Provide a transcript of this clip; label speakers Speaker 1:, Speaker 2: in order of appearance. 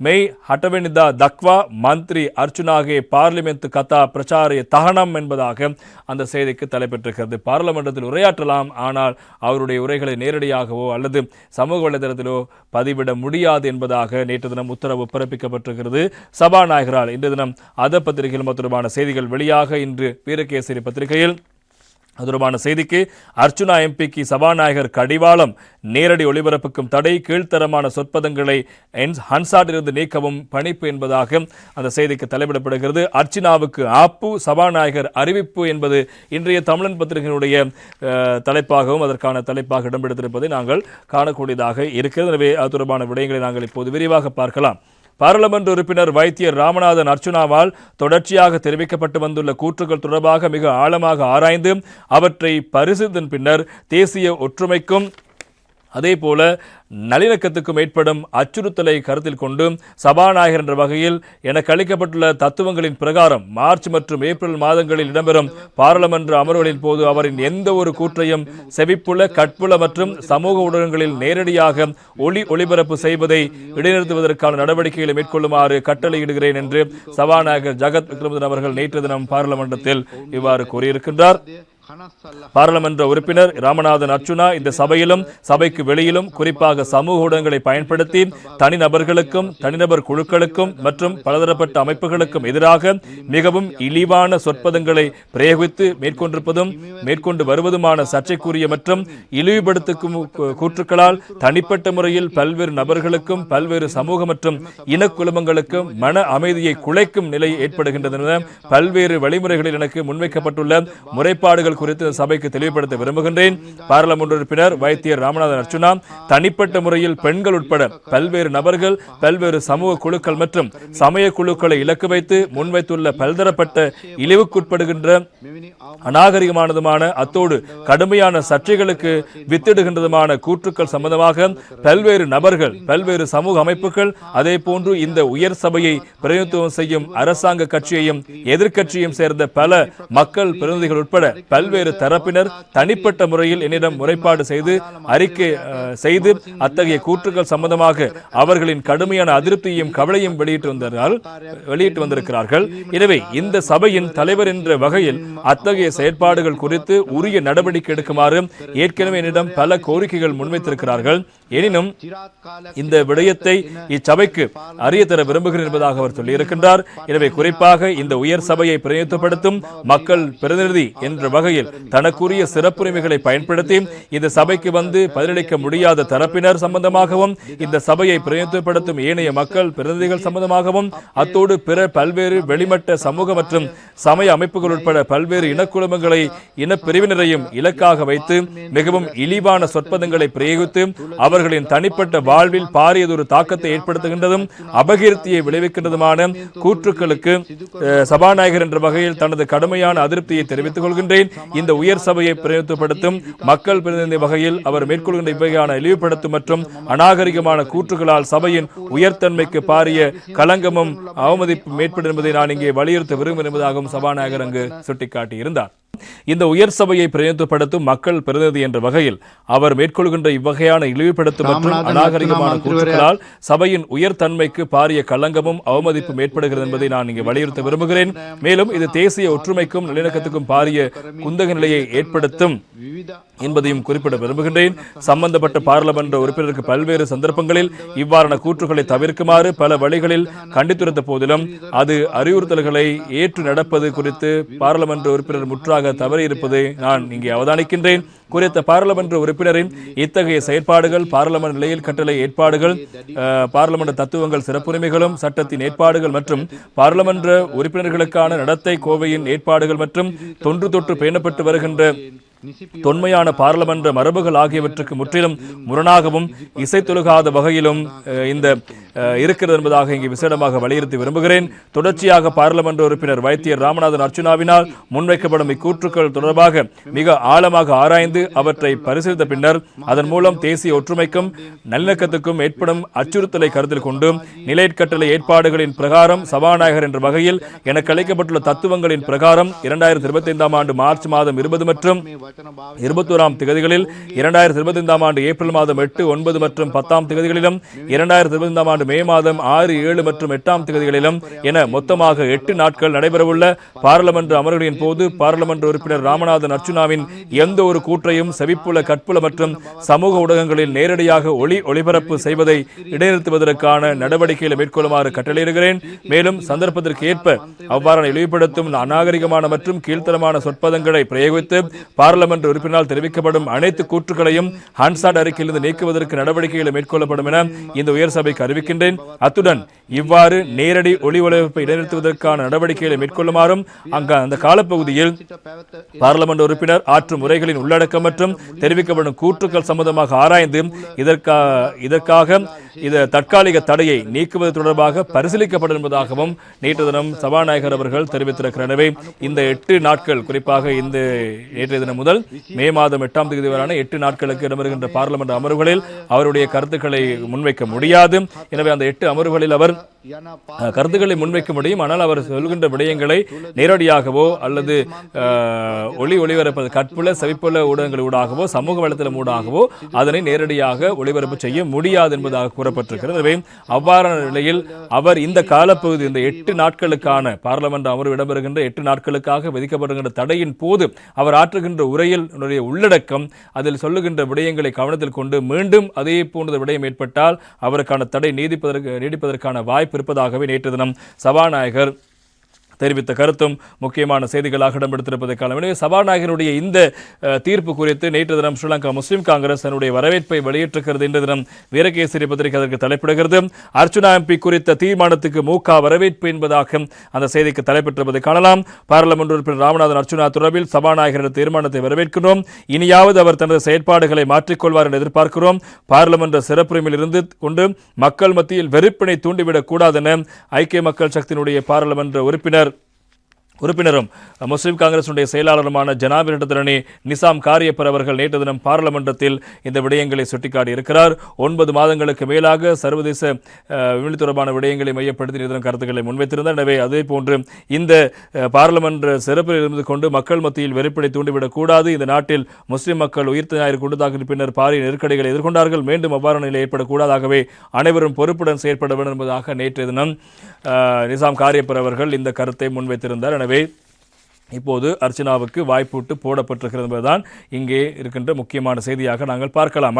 Speaker 1: மெய் ஹட்டவெனிதா தக்வா மந்திரி அர்ச்சுனாகே பார்லிமெண்ட் கதா பிரச்சார தகனம் என்பதாக அந்த செய்திக்கு தலைப்பெற்றிருக்கிறது பார்லிமெண்டத்தில் உரையாற்றலாம் ஆனால் அவருடைய உரைகளை நேரடியாகவோ அல்லது சமூக வலைதளத்திலோ பதிவிட முடியாது என்பதாக நேற்று தினம் உத்தரவு பிறப்பிக்கப்பட்டிருக்கிறது. சபாநாயகரால் இன்று தினம் அத பத்திரிகையில் தொடர்பான செய்திகள் வெளியாக இன்று வீரகேசரி பத்திரிகையில் தொடர்பான செய்திக்கு அர்ச்சுனா எம்பிக்கு சபாநாயகர் கடிவாளம் நேரடி ஒளிபரப்புக்கும் தடை கீழ்த்தரமான சொற்பதங்களை ஹன்சாட்டிலிருந்து நீக்கவும் பணிப்பு என்பதாக அந்த செய்திக்கு தலைப்பிடப்படுகிறது. அர்ச்சனாவுக்கு ஆப்பு சபாநாயகர் அறிவிப்பு என்பது இன்றைய தமிழன் பத்திரிகையினுடைய தலைப்பாகவும் அதற்கான தலைப்பாக இடம்பெடுத்திருப்பதை நாங்கள் காணக்கூடியதாக இருக்கிறது. எனவே அது தொடர்பான விடயங்களை நாங்கள் இப்போது விரிவாக பார்க்கலாம். பாராளுமன்ற உறுப்பினர் வைத்தியர் ராமநாதன் அர்ச்சுனாவால் தொடர்ச்சியாக தெரிவிக்கப்பட்டு வந்துள்ள கூற்றுகள் தொடர்பாக மிக ஆழமாக ஆராய்ந்து அவற்றை பரிசீலித்தன் பின்னர் தேசிய ஒற்றுமைக்கும் அதே போல நல்லிணக்கத்துக்கும் ஏற்படும் அச்சுறுத்தலை கருத்தில் கொண்டு சபாநாயகர் என்ற வகையில் எனக்கு அளிக்கப்பட்டுள்ள தத்துவங்களின் பிரகாரம் மார்ச் மற்றும் ஏப்ரல் மாதங்களில் இடம்பெறும் பாராளுமன்ற அமர்வுகளின் போது அவரின் எந்த ஒரு கூற்றையும் செவிப்புல கட்புல மற்றும் சமூக ஊடகங்களில் நேரடியாக ஒளி ஒளிபரப்பு செய்வதை இடைநிறுத்துவதற்கான நடவடிக்கைகளை மேற்கொள்ளுமாறு கட்டளையிடுகிறேன் என்று சபாநாயகர் ஜகத் விக்ரமதன் அவர்கள் நேற்று தினம் பாராளுமன்றத்தில் இவ்வாறு கூறியிருக்கின்றார். பாராளுமன்ற உறுப்பினர் ராமநாதன் அர்ச்சுனா இந்த சபையிலும் சபைக்கு வெளியிலும் குறிப்பாக சமூக ஊடகங்களை பயன்படுத்தி தனிநபர்களுக்கும் தனிநபர் குழுக்களுக்கும் மற்றும் பலதரப்பட்ட அமைப்புகளுக்கும் எதிராக மிகவும் இழிவான சொற்பதங்களை பிரயோகித்து மேற்கொண்டிருப்பதும் மேற்கொண்டு வருவதுமான சர்ச்சைக்குரிய மற்றும் இழிவுபடுத்தும் கூற்றுக்களால் தனிப்பட்ட முறையில் பல்வேறு நபர்களுக்கும் பல்வேறு சமூக மற்றும் இனக்குழுமங்களுக்கும் மன அமைதியை குலைக்கும் நிலை ஏற்படுகின்றது என பல்வேறு வழிமுறைகளில் எனக்கு முன்வைக்கப்பட்டுள்ள முறைப்பாடுகள் குறித்து இந்த சபைக்கு தெளிவுபடுத்த விரும்புகின்றேன். பாராளுமன்ற உறுப்பினர் வைத்தியர் ராமநாதன் அர்ச்சுனா தனிப்பட்ட முறையில் பெண்கள் உட்பட பல்வேறு நபர்கள் பல்வேறு சமூக குழுக்கள் மற்றும் சமய குழுக்களை இலக்கு வைத்து முன்வைத்துள்ள பல்தரப்பட்ட இழிவுக்குட்படுகின்ற அநாகரிகமானதுமான அத்தோடு கடுமையான சர்ச்சைகளுக்கு வித்திடுகின்றதுமான கூற்றுக்கள் சம்பந்தமாக பல்வேறு நபர்கள் பல்வேறு சமூக அமைப்புகள் அதே போன்று இந்த உயர் சபையை பிரதிநிதித்துவம் செய்யும் அரசாங்க கட்சியையும் எதிர்க்கட்சியும் சேர்ந்த பல மக்கள் பிரதிநிதிகள் உட்பட பல்வேறு பல்வேறு தரப்பினர் தனிப்பட்ட முறையில் என்னிடம் முறைப்பாடு செய்து அறிக்கை செய்து அத்தகைய கூற்றுகள் சம்பந்தமாக அவர்களின் கடுமையான அதிருப்தியையும் கவலையும் வெளியிட்டு வந்தார்கள் வெளியிட்டு வந்திருக்கிறார்கள். எனவே இந்த சபையின் தலைவர் என்ற வகையில் அத்தகைய செயற்பாடுகள் குறித்து உரிய நடவடிக்கை எடுக்குமாறு ஏற்கனவே என்னிடம் பல கோரிக்கைகள் முன்வைத்திருக்கிறார்கள். எனினும் இந்த விடயத்தை இச்சபைக்கு அறிய தர விரும்புகிறேன் என்பதாக அவர் சொல்லியிருக்கின்றார். எனவே குறிப்பாக இந்த உயர் சபையை பிரதிநிதித்துவப்படுத்தும் மக்கள் பிரதிநிதி என்ற வகையில் தனக்குரிய சிறப்புரிமைகளை பயன்படுத்தி இந்த சபைக்கு வந்து பதிலளிக்க முடியாத தரப்பினர் சம்பந்தமாகவும் இந்த சபையை பிரதிநிதித்துவப்படுத்தும் ஏனைய மக்கள் பிரதிநிதிகள் சம்பந்தமாகவும் அத்தோடு பிற பல்வேறு வெளிமட்ட சமூக மற்றும் சமய அமைப்புகள் உட்பட பல்வேறு இனக்குழுமங்களை இனப்பிரிவினரையும் இலக்காக வைத்து மிகவும் இழிவான சொற்பதங்களை பிரயோகித்து அவர்களின் தனிப்பட்ட வாழ்வில் பாரியதொரு தாக்கத்தை ஏற்படுத்துகின்றதும் அபகீர்த்தியை விளைவிக்கின்றதுமான கூற்றுக்களுக்கு சபாநாயகர் என்ற வகையில் தனது கடுமையான அதிருப்தியை தெரிவித்துக் கொள்கின்றேன். இந்த உயர் சபையை பிரதிநிதித்துவப்படுத்தும் மக்கள் பிரதிநிதி வகையில் அவர் மேற்கொள்கின்ற இவ்வகையான இழிவுபடுத்தும் மற்றும் அநாகரிகமான கூற்றுகளால் சபையின் உயர்த்தன்மைக்கு பாரிய களங்கமும் அவமதிப்பும் ஏற்படும் என்பதை நான் இங்கே வலியுறுத்த விரும்புகிறேன் என்பதாகவும் சபாநாயகர் அங்கு சுட்டிக்காட்டியிருந்தார். இந்த உயர் சபையை பிரதிநிதித்துவப்படுத்தும் மக்கள் பிரதிநிதி என்ற வகையில் அவர் மேற்கொள்கின்ற இவ்வகையான இழிவுபடுத்தும் மற்றும் அநாகரிகமான
Speaker 2: அர்ச்சுனா
Speaker 1: கூற்றுக்களால் சபையின் உயர் தன்மைக்கு பாரிய களங்கமும் அவமதிப்பும் ஏற்படுகிறது என்பதை நான் இங்கே வலியுறுத்த விரும்புகிறேன். மேலும் இது தேசிய ஒற்றுமைக்கும் நல்லிணக்கத்துக்கும் பாரிய குந்தக நிலையை ஏற்படுத்தும் என்பதையும் குறிப்பிட விரும்புகின்றேன். சம்பந்தப்பட்ட பாராளுமன்ற உறுப்பினருக்கு பல்வேறு சந்தர்ப்பங்களில் இவ்வாறான கூற்றுகளை தவிர்க்குமாறு பல வழிகளில் கண்டித்துரைத்த போதிலும் அது அறிவுறுத்தல்களை ஏற்று நடப்பது குறித்து பாராளுமன்ற உறுப்பினர் முற்றாக தவறியிருப்பதை நான் இங்கே அவதானிக்கின்றேன். குறித்த பாராளுமன்ற உறுப்பினரின் இத்தகைய செயற்பாடுகள் பாராளுமன்ற நிலையில் கட்டளை ஏற்பாடுகள் பாராளுமன்ற தத்துவங்கள் சிறப்புரிமைகளும் சட்டத்தின் ஏற்பாடுகள் மற்றும் பாராளுமன்ற உறுப்பினர்களுக்கான நடத்தை கோவையின் ஏற்பாடுகள் மற்றும் தொன்று தொற்று பேணப்பட்டு வருகின்ற தொன்மையான பாராளுமன்ற மரபுகள் ஆகியவற்றுக்கு முற்றிலும் முரணாகவும் இசைத்தொழுகாத வகையிலும் இந்த இருக்கிறது என்பதாக இங்கு விசேடமாக வலியுறுத்தி விரும்புகிறேன். தொடர்ச்சியாக பாராளுமன்ற உறுப்பினர் வைத்தியர் ராமநாதன் அர்ச்சுனாவினால் முன்வைக்கப்படும் இக்கூற்றுக்கள் தொடர்பாக மிக ஆழமாக ஆராய்ந்து அவற்றை பரிசீலித்த பின்னர் அதன் மூலம் தேசிய ஒற்றுமைக்கும் நல்லிணக்கத்துக்கும் ஏற்படும் அச்சுறுத்தலை கருத்தில் கொண்டு நிலையற்கட்டளை ஏற்பாடுகளின் பிரகாரம் சபாநாயகர் என்ற வகையில் எனக்கு அளிக்கப்பட்டுள்ள தத்துவங்களின் பிரகாரம் இரண்டாயிரத்தி இருபத்தி ஐந்தாம் ஆண்டு மார்ச் மாதம் இருபது மற்றும் இருபத்தோராம் திகதிகளில் இரண்டாயிரத்தி இருபத்தைந்தாம் ஆண்டு ஏப்ரல் மாதம் எட்டு ஒன்பது மற்றும் பத்தாம் திகதிகளிலும் இரண்டாயிரத்தி இருபத்தைந்தாம் ஆண்டு மே மாதம் ஆறு ஏழு மற்றும் எட்டாம் திகதிகளிலும் என மொத்தமாக எட்டு நாட்கள் நடைபெறவுள்ள பாராளுமன்ற அமர்வுகளின் போது பாராளுமன்ற உறுப்பினர் ராமநாதன் அர்ச்சுனாவின் எந்த ஒரு கூற்றையும் செவிப்புல கற்புல மற்றும் சமூக ஊடகங்களில் நேரடியாக ஒளி ஒளிபரப்பு செய்வதை இடைநிறுத்துவதற்கான நடவடிக்கைகளை மேற்கொள்ளுமாறு கட்டளையிடுகிறேன். மேலும் சந்தர்ப்பத்திற்கு ஏற்ப அவ்வாறான இழிவுபடுத்தும் அநாகரிகமான மற்றும் கீழ்த்தரமான சொற்பதங்களை பிரயோகித்து பாராளுமன்ற பாராளுமன்ற உறுப்பினால் தெரிவிக்கப்படும் அனைத்து கூற்றுகளையும் ஹன்சாட் அறிக்கையிலிருந்து நீக்குவதற்கு நடவடிக்கைகளை மேற்கொள்ளப்படும் என இந்த உயர் சபைக்கு அறிவிக்கின்றேன். அத்துடன் இவ்வாறு நேரடி ஒளி ஒளிபரப்பை இடைநிறுத்துவதற்கான நடவடிக்கைகளை மேற்கொள்ளுமாறும் அங்கு அந்த காலப்பகுதியில் பாராளுமன்ற உறுப்பினர் ஆற்றும் உரைகளின் உள்ளடக்கம் மற்றும் தெரிவிக்கப்படும் கூற்றுக்கள் சம்பந்தமாக ஆராய்ந்து இதற்கா இதற்காக இது தற்காலிக தடையை நீக்குவது தொடர்பாக பரிசீலிக்கப்படும் என்பதாகவும் நேற்று தினம் சபாநாயகர் அவர்கள் தெரிவித்திருக்கிறார். எனவே இந்த எட்டு நாட்கள் குறிப்பாக இந்த நேற்றைய தினம் முதல் மே மாதம் எட்டாம் தேதி வரையான எட்டு நாட்களுக்கு இடம்பெறுகின்ற பார்லமெண்ட் அமர்வுகளில் அவருடைய கருத்துக்களை முன்வைக்க முடியாது. எனவே அந்த எட்டு அமர்வுகளில் அவர் கருத்துக்களை முன்வைக்க முடியும். ஆனால் அவர் சொல்கின்ற விடயங்களை நேரடியாகவோ அல்லது ஒளி ஒளிபரப்பது கற்புல செவிப்புல ஊடகங்கள் ஊடாகவோ சமூக வலைத்தளம் ஊடாகவோ அதனை நேரடியாக ஒளிபரப்பு செய்ய முடியாது என்பதாக கூறப்பட்டிருக்கிறது. எனவே அவ்வாறான நிலையில் அவர் இந்த காலப்பகுதி இந்த எட்டு நாட்களுக்கான பாராளுமன்ற அமர்வு இடம்பெறுகின்ற எட்டு நாட்களுக்காக விதிக்கப்படுகின்ற தடையின் போது அவர் ஆற்றுகின்ற உரையில் உள்ளடக்கம் அதில் சொல்லுகின்ற விடயங்களை கவனத்தில் கொண்டு மீண்டும் அதே போன்ற விடயம் ஏற்பட்டால் அவருக்கான தடை நீடிப்பதற்கு நீடிப்பதற்கான வாய்ப்பு இருப்பதாகவே நேற்று தினம் சபாநாயகர் தெரிவித்த கருத்தும் முக்கியமான செய்திகளாக இடம்பெடுத்திருப்பதை காலம் எனவே சபாநாயகருடைய இந்த தீர்ப்பு குறித்து நேற்று தினம் ஸ்ரீலங்கா முஸ்லிம் காங்கிரஸ் தன்னுடைய வரவேற்பை வெளியிட்டிருக்கிறது. இன்று தினம் வீரகேசரி பத்திரிகை அதற்கு தலைப்பிடுகிறது. அர்ச்சுனா எம்பி குறித்த தீர்மானத்துக்கு மூகா வரவேற்பு என்பதாக அந்த செய்திக்கு தலைப்பெற்றிருப்பதை காணலாம். பாராளுமன்ற உறுப்பினர் ராமநாதன் அர்ச்சுனா தொடர்பில் சபாநாயகரின் தீர்மானத்தை வரவேற்கிறோம் இனியாவது அவர் தனது செயற்பாடுகளை மாற்றிக்கொள்வார் என்று எதிர்பார்க்கிறோம். பாராளுமன்ற சிறப்புரிமையில் இருந்து கொண்டு மக்கள் மத்தியில் வெறுப்பினை தூண்டிவிடக் கூடாது என ஐக்கிய மக்கள் சக்தியினுடைய பாராளுமன்ற உறுப்பினர் உறுப்பினரும் முஸ்லிம் காங்கிரசுடைய செயலாளருமான ஜனாபிரட்டத்திரணி நிசாம் காரியப்பர் அவர்கள் நேற்று தினம் பாராளுமன்றத்தில் இந்த விடயங்களை சுட்டிக்காட்டி இருக்கிறார் ஒன்பது மாதங்களுக்கு மேலாக சர்வதேச அஹ், தொடர்பான விடயங்களை மையப்படுத்தி நேற்று கருத்துக்களை முன்வைத்திருந்தார். எனவே அதே போன்று இந்த பாராளுமன்ற சிறப்பில் இருந்து கொண்டு மக்கள் மத்தியில் வெறுப்பினை தூண்டிவிடக்கூடாது இந்த நாட்டில் முஸ்லிம் மக்கள் உயிர்த்த ஞாயிறு கொண்டதாக பின்னர் பாரிய நெருக்கடிகளை எதிர்கொண்டார்கள். மீண்டும் அவ்வாறு நிலை ஏற்படக்கூடாதாகவே அனைவரும் பொறுப்புடன் செயற்பட வேண்டும் என்பதாக நேற்றைய தினம் நிசாம் காரியப்பர் அவர்கள் இந்த கருத்தை முன்வைத்திருந்தார். எனவே இப்போது அர்ச்சனாவுக்கு வாய்ப்பூட்டு போடப்பட்டிருக்கிறது என்பதுதான் இங்கே இருக்கின்ற முக்கியமான செய்தியாக நாங்கள் பார்க்கலாம்.